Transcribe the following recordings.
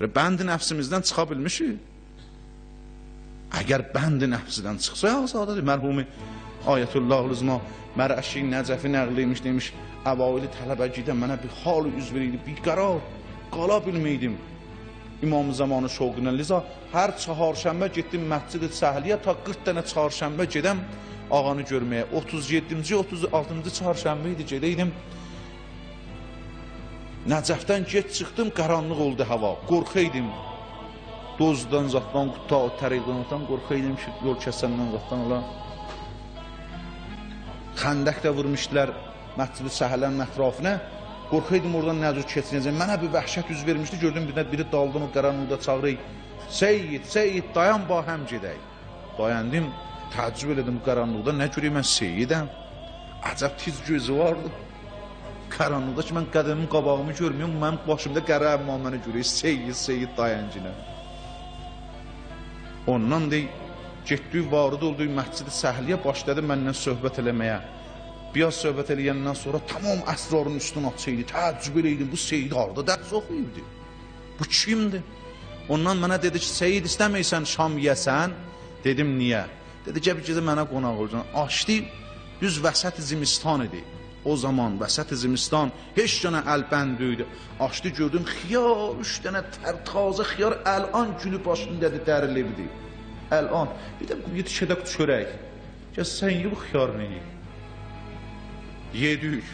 Və bənd nəfsimizdən çıxa bilmişik. Əgər bənd nəfsidən çıxsa, azadadır. Mərhumi Ayətullah Rızma Mərəşi Nəcəfi nəql etmiş demiş, əvaili tələbə gedən mənə bir hal üz verildi, bir qərar qala bilməydim. İmam zamanı şoğuna liza hər çaharşənbə getdim Məscid-i Səhliyə ta 40 dənə çaharşənbə gedəm ağanı görməyə. 37-ci, 36-cı çaharşənbə idi gedəydim. Nəcəfdən get çıxdım, qaranlıq oldu hava. Qorxaydım. Dozdan, zatdan, quta, təriqdən qorxaydım ki, yol kəsəndən zatdan ola. Xəndək də vurmuşdular Məscid-i Səhlənin ətrafına. Qorxaydım oradan nə cür keçinəcəm. Mənə bir vəhşət üz vermişdi. Gördüm bir biri daldan o qaranlıqda çağırır. Seyyid, Seyyid dayan ba həm gedək. Dayandım, təəccüb elədim qaranlıqda. Nə görəyim mən Seyyidəm. Əcəb tiz gözü vardı. Qaranlıqda ki mən qədəmin qabağımı görmüyorum. Mənim başımda qara əmma mənə görür. Seyyid, Seyyid dayancına. Ondan dey getdik varid oldu Məscid-i Səhliyə başladı məndən söhbət eləməyə. Biraz söhbət eləyəndən sonra tamam əsrarın üstünə açıydı. Təəccüb eləydim bu Seyid harda dərs oxuyurdu. Bu kimdir? Ondan mənə dedi ki, Seyid istəməysən şam yeyəsən? Dedim niyə? Dedi bir gecə mənə qonaq olacaksın. Açdı, düz vəsət zimistan idi. O zaman vəsət zimistan heç cana əlbənd idi. Açdı gördüm xiyar, üç dənə tər tazə xiyar əlan gülü başındadır dərilibdi. Əlan. Bir də bir tikədək çörək. Ya sən ye bu xiyar neyi? Yedik.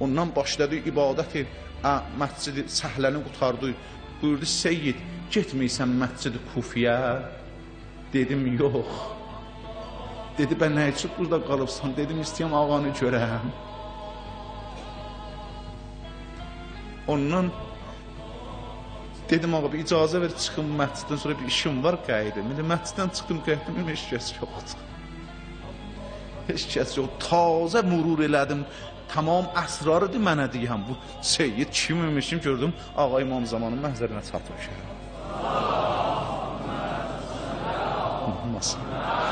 Ondan başladı ibadəti. Məscidi səhləni qutardı. Buyurdu Seyyid, getməysən məscidi Kufiyə? Dedim, yox. Dedi, bən nə üçün burada qalıbsan? Dedim, istəyəm ağanı görəm. Ondan dedim, ağa, bir icazə ver, çıxım məsciddən sonra bir işim var, qayıdım. İndi məsciddən çıxdım, qayıdım, heç kəs yoxdur. Heç kəs yox. Tazə murur elədim. Tamam əsrarıdır mənə deyəm. Bu Seyyid kim imişim gördüm. Ağa İmam zamanın məhzərinə çatmışam. Salli